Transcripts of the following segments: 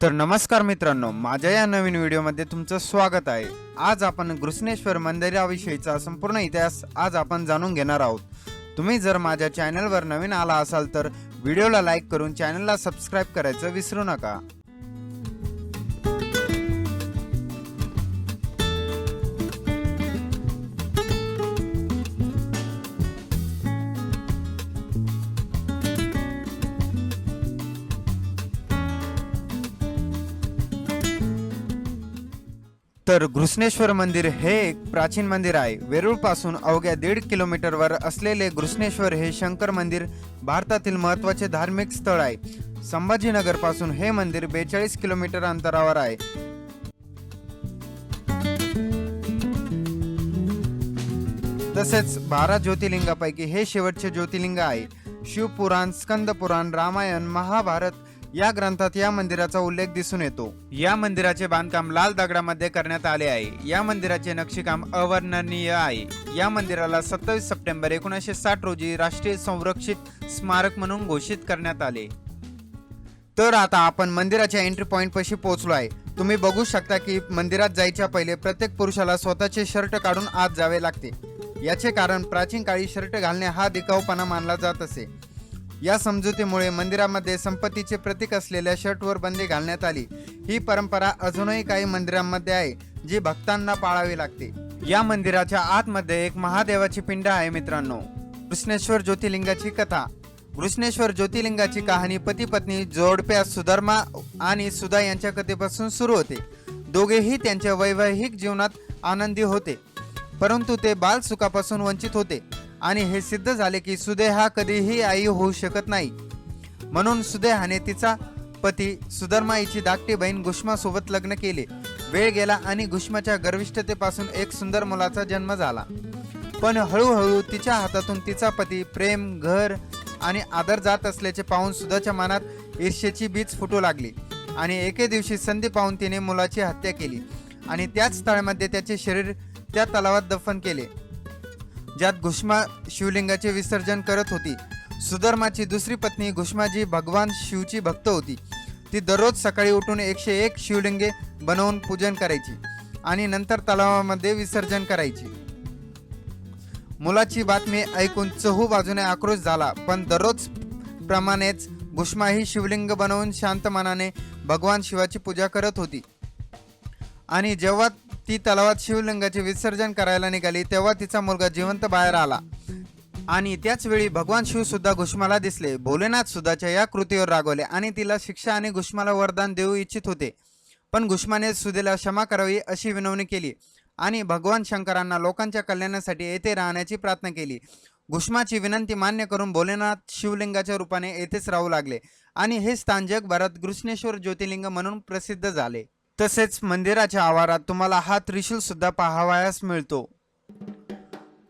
तर नमस्कार मित्रांनो माझ्या या नवीन व्हिडिओमध्ये तुमचं स्वागत आहे. आज आपण घृष्णेश्वर मंदिराविषयीचा संपूर्ण इतिहास आज आपण जाणून घेणार आहोत. तुम्ही जर माझ्या चॅनलवर नवीन आला असाल तर व्हिडिओला लाईक करून चॅनलला सबस्क्राईब करायचं विसरू नका. तर घृष्णेश्वर मंदिर हे एक प्राचीन मंदिर आहे. वेरूळपासून अवघ्या दीड किलोमीटरवर असलेले घृष्णेश्वर हे शंकर मंदिर भारतातील महत्त्वाचे धार्मिक स्थळ आहे. संभाजीनगरपासून हे मंदिर बेचाळीस किलोमीटर अंतरावर आहे. तसेच बारा ज्योतिर्लिंगापैकी हे शेवटचे ज्योतिर्लिंग आहे. शिवपुराण स्कंद पुराण रामायण महाभारत या ग्रंथात या मंदिराचा उल्लेख दिसून येतो. या मंदिराचे बांधकाम लाल दगडामध्ये करण्यात आले आहे. या मंदिराचे नक्षीकाम अवर्णनीय आहे. या मंदिराला सत्तावीस सप्टेंबर एकोणीसशे साठ रोजी राष्ट्रीय संरक्षित स्मारक म्हणून घोषित करण्यात आले. तर आता आपण मंदिराच्या एंट्री पॉइंट पशी पोहोचलो आहे. तुम्ही बघू शकता की मंदिरात जायच्या पहिले प्रत्येक पुरुषाला स्वतःचे शर्ट काढून आत जावे लागते. याचे कारण प्राचीन काळी शर्ट घालणे हा दिखाऊपणा मानला जात असे. या समजुतीमुळे मंदिरामध्ये संपत्तीचे प्रतीक असलेल्या शर्टवर बंदी घालण्यात आली. ही परंपरा अजूनही काही मंदिरांमध्ये आहे जी भक्तांना पाळावी लागते. या मंदिराच्या आतमध्ये एक महादेवाची पिंड आहे मित्रांनो. कृष्णेश्वर ज्योतिर्लिंगाची कथा. कृष्णेश्वर ज्योतिर्लिंगाची कहाणी पती पत्नी जोडप्या सुधर्मा आणि सुधा यांच्या कथेपासून सुरू होते. दोघेही त्यांच्या वैवाहिक जीवनात आनंदी होते. परंतु ते बाल सुखापासून वंचित होते. आणि हे सिद्ध झाले की सुदे हा कधीही आई होऊ शकत नाही. म्हणून सुदेहाने तिचा पती सुधर्मा हिची धाकटी बहीण गुष्मासोबत लग्न केले. वेळ गेला आणि गुष्माच्या गर्विष्ठतेपासून एक सुंदर मुलाचा जन्म झाला. पण हळूहळू तिच्या हातातून तिचा पती प्रेम घर आणि आदर जात असल्याचे पाहून सुधाच्या मनात ईर्ष्येची बीज फुटू लागली आणि एके दिवशी संधी पाहून तिने मुलाची हत्या केली आणि त्याच स्थळामध्ये त्याचे शरीर त्या तलावात दफन केले. ज्यात घुष्मा शिवलिंगाचे विसर्जन करत होती. सुधर्माची दुसरी पत्नी घुष्माजी भगवान शिवची भक्त होती. ती दररोज सकाळी उठून एकशे एक शिवलिंगे बनवून पूजन करायची आणि नंतर तलावामध्ये विसर्जन करायची. मुलाची बातमी ऐकून चहू बाजूने आक्रोश झाला पण दररोज प्रमाणेच घुष्मा ही शिवलिंग बनवून शांत मनाने भगवान शिवाची पूजा करत होती. आणि जेव्हा ती तलावात शिवलिंगाचे विसर्जन करायला निघाली तेव्हा तिचा मुलगा जिवंत बाहेर आला. आणि त्याचवेळी भगवान शिव सुद्धा घुष्माला दिसले. भोलेनाथ सुद्धाच्या या कृतीवर रागवले आणि तिला शिक्षा आणि घुष्माला वरदान देऊ इच्छित होते. पण घुष्माने सुदेला क्षमा करावी अशी विनवणी केली आणि भगवान शंकरांना लोकांच्या कल्याणासाठी येथे राहण्याची प्रार्थना केली. घुष्माची विनंती मान्य करून भोलेनाथ शिवलिंगाच्या रूपाने येथेच राहू लागले आणि हे स्थान जगभरात घृष्णेश्वर ज्योतिर्लिंग म्हणून प्रसिद्ध झाले. तसेच मंदिराच्या आवारात तुम्हाला हा त्रिशूल सुद्धा पाहावयास मिळतो.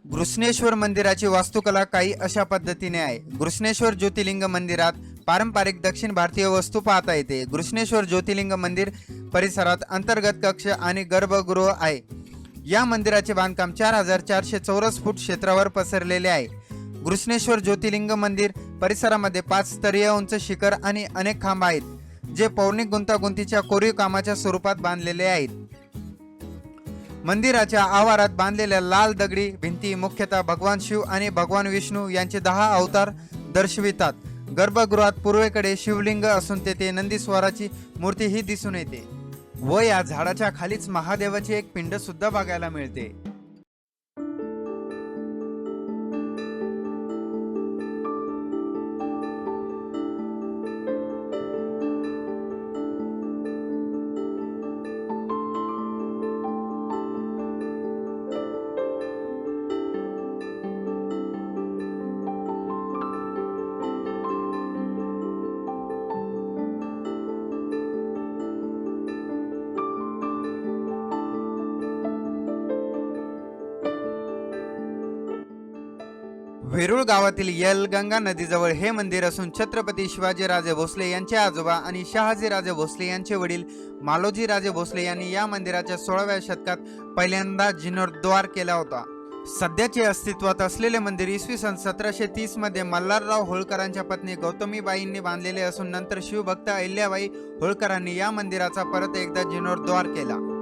घृष्णेश्वर मंदिराची वास्तुकला काही अशा पद्धतीने आहे. घृष्णेश्वर ज्योतिर्लिंग मंदिरात पारंपरिक दक्षिण भारतीय वस्तू पाहता येते. घृष्णेश्वर ज्योतिर्लिंग मंदिर परिसरात अंतर्गत कक्ष आणि गर्भगृह आहे. या मंदिराचे बांधकाम चार हजार चारशे चौरस फूट क्षेत्रावर पसरलेले आहे. घृष्णेश्वर ज्योतिर्लिंग मंदिर परिसरामध्ये पाच स्तरीय उंच शिखर आणि अनेक खांब आहेत. जे पौर्णिक गुंतागुंतीच्या कोरीव कामाच्या स्वरूपात बांधलेले आहेत. मंदिराच्या आवारात बांधलेल्या लाल दगडी भिंती मुख्यतः भगवान शिव आणि भगवान विष्णू यांचे दहा अवतार दर्शवितात. गर्भगृहात पूर्वेकडे शिवलिंग असून तेथे नंदीस्वराची मूर्तीही दिसून येते. व या झाडाच्या खालीच महादेवाचे एक पिंड सुद्धा बघायला मिळते. वेरूळ गावातील यलगंगा नदीजवळ हे मंदिर असून छत्रपती शिवाजीराजे भोसले यांचे आजोबा आणि शहाजीराजे भोसले यांचे वडील मालोजीराजे भोसले यांनी या मंदिराच्या सोळाव्या शतकात पहिल्यांदा जीर्णोद्धार केला होता. सध्याचे अस्तित्वात असलेले मंदिर इसवी सन सतराशे तीसमध्ये मल्हारराव होळकरांच्या पत्नी गौतमीबाईंनी बांधलेले असून नंतर शिवभक्त अहिल्याबाई होळकरांनी या मंदिराचा परत एकदा जीर्णोद्धार केला.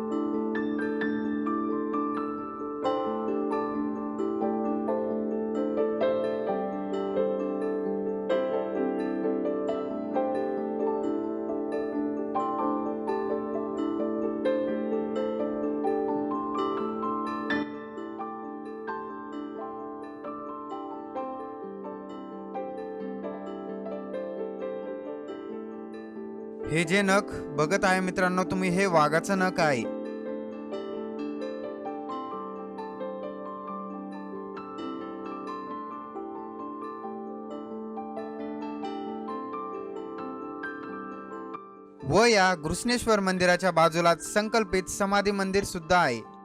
हे जे नख बघत आहे मित्रांनो तुम्ही हे वाघाचं नख आहे. व या घृष्णेश्वर मंदिराच्या बाजूलाच संकल्पित समाधी मंदिर सुद्धा आहे.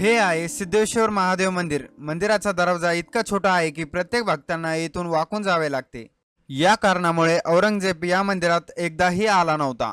हे आहे सिद्धेश्वर महादेव मंदिर. मंदिराचा दरवाजा इतका छोटा आहे की प्रत्येक भक्तांना येथून वाकून जावे लागते. या कारणामुळे औरंगजेब या मंदिरात एकदाही आला नव्हता.